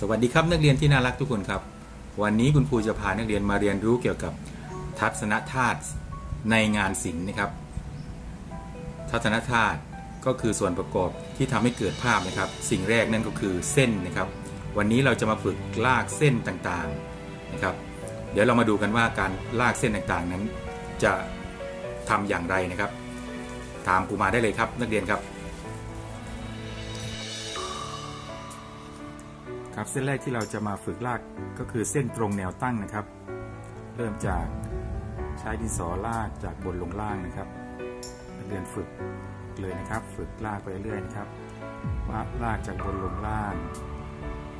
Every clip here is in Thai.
สวัสดีครับนักเรียนที่น่ารักทุกคนครับ วันนี้คุณครูจะพานักเรียนมาเรียนรู้เกี่ยวกับทัศนธาตุในงานศิลป์นะครับ ทัศนธาตุก็คือส่วนประกอบที่ทำให้เกิดภาพนะครับ สิ่งแรกนั่นก็คือเส้นนะครับ วันนี้เราจะมาฝึกลากเส้นต่างๆนะครับ เดี๋ยวเรามาดูกันว่าการลากเส้นต่างๆนั้น จะทำอย่างไรนะครับตามครูมาได้เลยครับ นักเรียนครับ ครับเส้นแรกที่เราจะมาฝึกลากก็คือเส้นตรงแนวตั้งนะครับ เริ่มจากใช้ดินสอลากจากบนลงล่างนะครับเรียนฝึกเลยนะครับ ฝึกลากไปเรื่อยๆนะครับว่าลากจากบนลงล่าง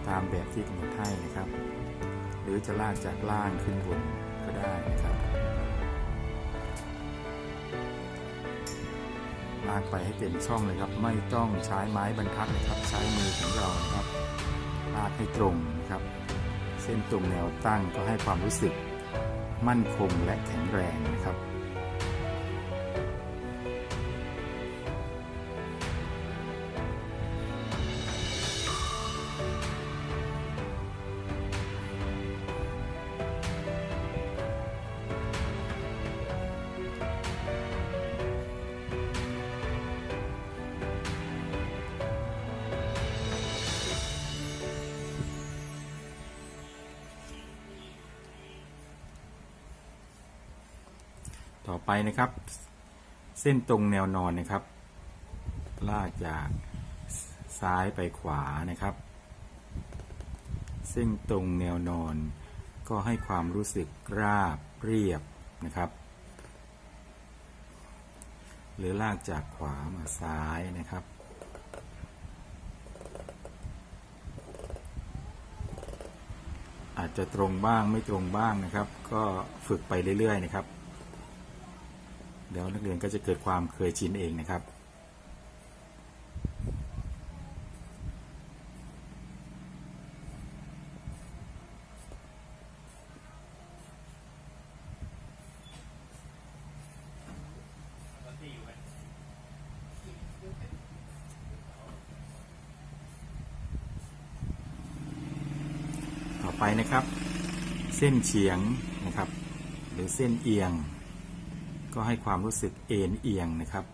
ตามแบบที่กำหนดให้นะครับ หรือจะลากจากล่างขึ้นบนก็ได้นะครับ ลากไปให้เต็มช่องเลยครับ ไม่ต้องใช้ไม้บรรทัดนะครับ ใช้มือของเรานะครับ ลากให้ตรงนะครับ เส้นตรงแนวตั้งก็ให้ความรู้สึกมั่นคงและแข็งแรงนะครับ ต่อไปนะครับ เส้นตรงแนวนอนนะครับ ลากจากซ้ายไปขวานะครับ เส้นตรงแนวนอน ก็ให้ความรู้สึกราบเรียบนะครับ หรือลากจากขวามาซ้ายนะครับอาจจะตรงบ้างไม่ตรงบ้างนะครับ ก็ฝึกไปเรื่อย ๆ นะครับ เดี๋ยวนักเรียนก็จะเกิดความเคยชินเองนะครับ ต่อไปนะครับ เส้นเฉียงนะครับ หรือเส้นเอียง ก็ให้ความรู้สึกเอ็นเอียงนะครับ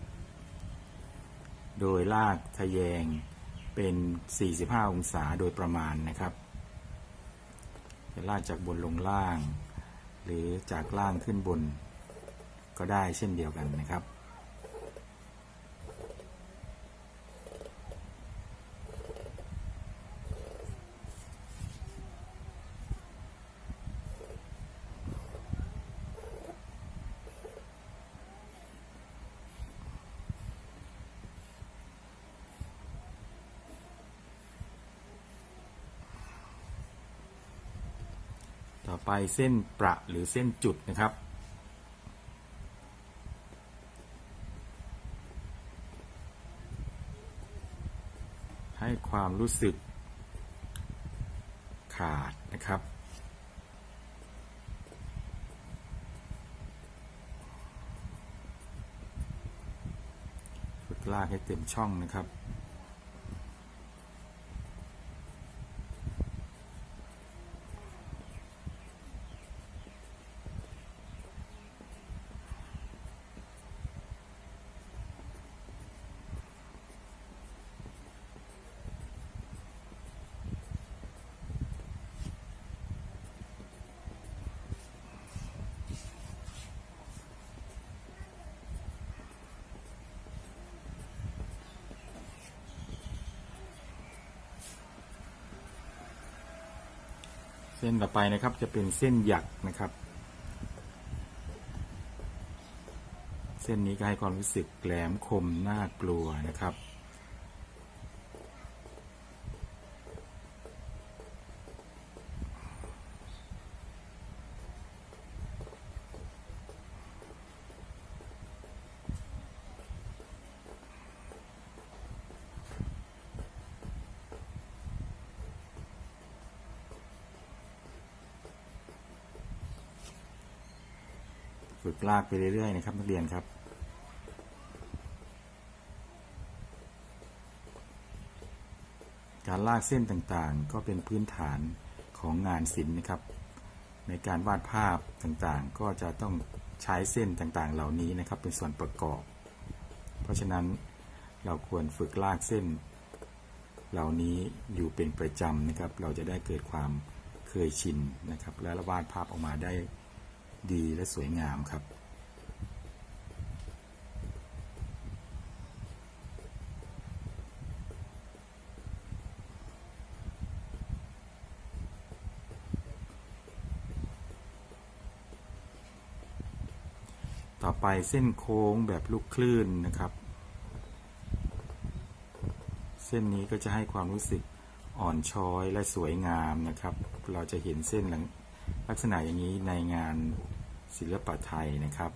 โดยลากทะแยงเป็น 45 องศาโดยประมาณนะครับจะลากจากบนลงล่าง หรือจากล่างขึ้นบน ก็ได้เช่นเดียวกันนะครับ ต่อไปเส้นประหรือเส้นจุดนะครับ ให้ความรู้สึกขาดนะครับ ฝึกลากให้เต็มช่องนะครับ ส้นต่อไปนะครับจะเป็นเส้นหยักนะครับ เส้นนี้ก็ให้ความรู้สึกแหลมคมน่ากลัวนะครับ ฝึกลากไปเรื่อยๆนะครับ นักเรียนครับการลากเส้นต่างๆ ก็เป็นพื้นฐานของงานศิลป์นะครับ ในการวาดภาพต่างๆ ก็จะต้องใช้เส้นต่างๆ เหล่านี้นะครับ เป็นส่วนประกอบ เพราะฉะนั้นเราควรฝึกลากเส้น เหล่านี้อยู่เป็นประจำนะครับ เราจะได้เกิดความเคยชินนะครับ และวาดภาพออกมาได้ ดีและสวยงามครับ ต่อไปเส้นโค้งแบบลูกคลื่นนะครับ เส้นนี้ก็จะให้ความรู้สึกอ่อนช้อยและสวยงามนะครับ เราจะเห็นเส้นหลัง ลักษณะอย่างนี้ในงานศิลปะไทยนะครับ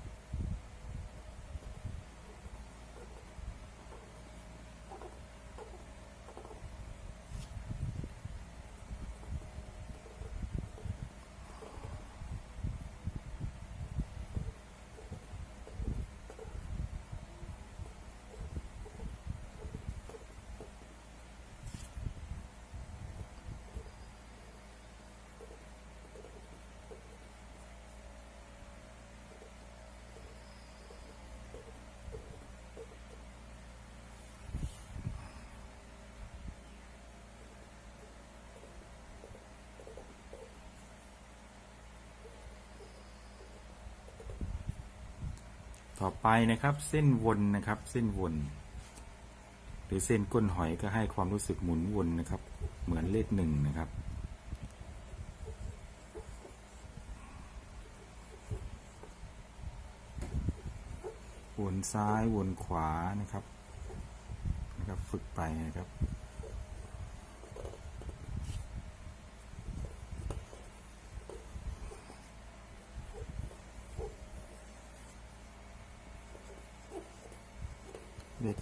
ต่อไปนะครับเส้นวนนะครับ เส้นวน หรือเส้นก้นหอยก็ให้ความรู้สึกหมุนวนนะครับ เหมือนเลขหนึ่งนะครับวนซ้ายวนขวานะครับนะครับ ฝึกไปนะครับ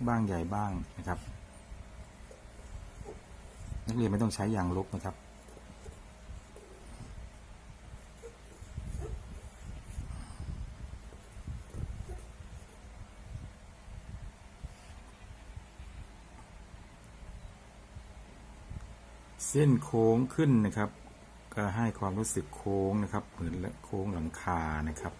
บ้างใหญ่บ้างนะครับ นักเรียนไม่ต้องใช้ยางลบนะครับเส้นโค้งขึ้นนะครับ ก็ให้ความรู้สึกโค้งนะครับ เหมือนโค้งหลังคานะครับ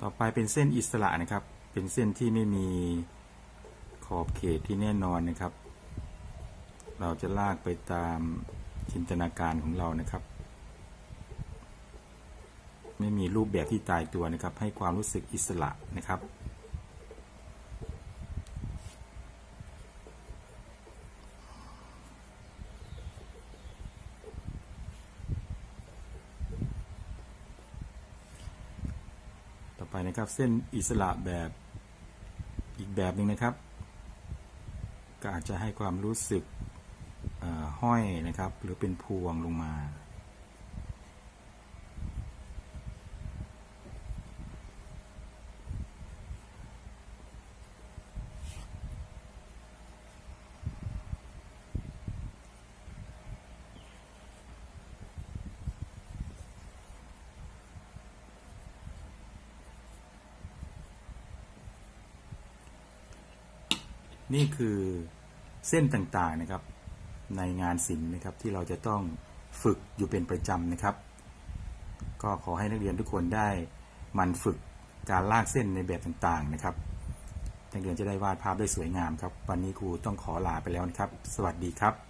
ต่อไปเป็นเส้นอิสระนะครับ เป็นเส้นที่ไม่มีขอบเขตที่แน่นอนนะครับ เราจะลากไปตามจินตนาการของเรานะครับ ไม่มีรูปแบบที่ตายตัวนะครับ ให้ความรู้สึกอิสระนะครับ นะครับ เส้นอิสระแบบอีกแบบหนึ่งนะครับ ก็อาจจะให้ความรู้สึกห้อยนะครับ หรือเป็นพวงลงมา นี่คือเส้นต่างๆนะครับ ในงานศิลป์นะครับที่เราจะต้องฝึกอยู่เป็นประจำนะครับ ก็ขอให้นักเรียนทุกคนได้มันฝึกการลากเส้นในแบบต่างๆนะครับนักเรียนจะได้วาดภาพได้สวยงามครับ วันนี้ครูต้องขอลาไปแล้วนะครับ สวัสดีครับ